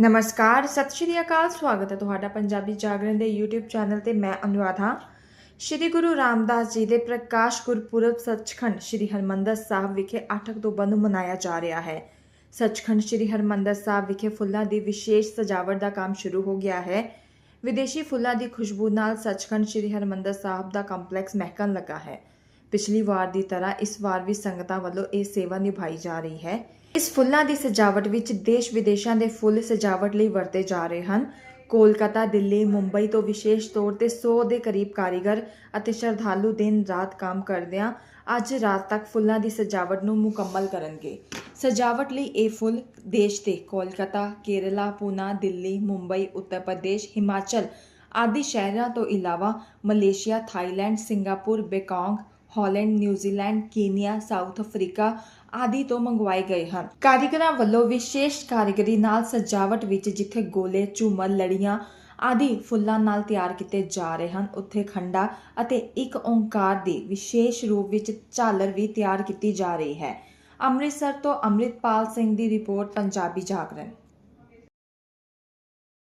ਨਮਸਕਾਰ, ਸਤਿ ਸ਼੍ਰੀ ਅਕਾਲ, ਸਵਾਗਤ ਹੈ ਤੁਹਾਡਾ ਪੰਜਾਬੀ ਜਾਗਰਣ ਦੇ YouTube ਚੈਨਲ ਤੇ ਮੈਂ ਅਨੁਰਾਧ। ਹਾਂ ਸ਼੍ਰੀ ਗੁਰੂ ਰਾਮਦਾਸ ਜੀ ਦੇ ਪ੍ਰਕਾਸ਼ ਗੁਰਪੁਰਬ ਸੱਚਖੰਡ ਸ਼੍ਰੀ ਹਰਮੰਦਰ ਸਾਹਿਬ ਵਿਖੇ 8 ਅਕਤੂਬਰ ਨੂੰ ਮਨਾਇਆ ਜਾ ਰਿਹਾ ਹੈ। ਸੱਚਖੰਡ ਸ਼੍ਰੀ ਹਰਮੰਦਰ ਸਾਹਿਬ ਵਿਖੇ ਫੁੱਲਾਂ ਦੀ ਵਿਸ਼ੇਸ਼ ਸਜਾਵਟ ਦਾ ਕੰਮ ਸ਼ੁਰੂ ਹੋ ਗਿਆ ਹੈ। ਵਿਦੇਸ਼ੀ ਫੁੱਲਾਂ ਦੀ ਖੁਸ਼ਬੂ ਨਾਲ ਸੱਚਖੰਡ ਸ਼੍ਰੀ ਹਰਮੰਦਰ ਸਾਹਿਬ ਦਾ ਕੰਪਲੈਕਸ ਮਹਿਕਣ ਲੱਗਾ ਹੈ। ਪਿਛਲੀ ਵਾਰ ਦੀ ਤਰ੍ਹਾਂ ਇਸ ਵਾਰ ਵੀ ਸੰਗਤਾਂ ਵੱਲੋਂ ਇਹ ਸੇਵਾ ਨਿਭਾਈ ਜਾ ਰਹੀ ਹੈ। ਇਸ ਫੁੱਲਾਂ ਦੀ ਸਜਾਵਟ ਵਿੱਚ ਦੇਸ਼ ਵਿਦੇਸ਼ਾਂ ਦੇ ਫੁੱਲ ਸਜਾਵਟ ਲਈ ਵਰਤੇ ਜਾ ਰਹੇ ਹਨ। ਕੋਲਕਾਤਾ, ਦਿੱਲੀ, ਮੁੰਬਈ ਤੋਂ ਵਿਸ਼ੇਸ਼ ਤੌਰ ਤੇ 100 ਦੇ ਕਰੀਬ ਕਾਰੀਗਰ ਅਤੇ ਸ਼ਰਧਾਲੂ ਦਿਨ ਰਾਤ ਕੰਮ ਕਰਦਿਆਂ ਅੱਜ ਰਾਤ ਤੱਕ ਫੁੱਲਾਂ ਦੀ ਸਜਾਵਟ ਨੂੰ ਮੁਕੰਮਲ ਕਰਨਗੇ। ਸਜਾਵਟ ਲਈ ਇਹ ਫੁੱਲ ਦੇਸ਼ ਦੇ ਕੋਲਕਾਤਾ, ਕੇਰਲਾ, ਪੂਨਾ, ਦਿੱਲੀ, ਮੁੰਬਈ, ਉੱਤਰ ਪ੍ਰਦੇਸ਼, ਹਿਮਾਚਲ ਆਦਿ ਸ਼ਹਿਰਾਂ ਤੋਂ ਇਲਾਵਾ Malaysia, Thailand, Singapore Bangkok Holland New Zealand Kenya, South Africa ਆਦਿ ਤੋਂ ਮੰਗਵਾਏ ਗਏ ਹਨ। ਕਾਰੀਗਰਾਂ ਵੱਲੋਂ ਵਿਸ਼ੇਸ਼ ਕਾਰੀਗਰੀ ਨਾਲ ਸਜਾਵਟ ਵਿੱਚ ਜਿੱਥੇ ਗੋਲੇ, ਝੂਮਰ, ਲੜੀਆਂ ਆਦਿ ਫੁੱਲਾਂ ਨਾਲ ਤਿਆਰ ਕੀਤੇ ਜਾ ਰਹੇ ਹਨ, ਉੱਥੇ ਖੰਡਾ ਅਤੇ ਇੱਕ ਓੰਕਾਰ ਦੀ ਵਿਸ਼ੇਸ਼ ਰੂਪ ਵਿੱਚ ਝਾਲਰ ਵੀ ਤਿਆਰ ਕੀਤੀ ਜਾ ਰਹੀ ਹੈ। ਅੰਮ੍ਰਿਤਸਰ ਤੋਂ ਅੰਮ੍ਰਿਤਪਾਲ ਸਿੰਘ ਦੀ ਰਿਪੋਰਟ, ਪੰਜਾਬੀ ਜਾਗਰਣ।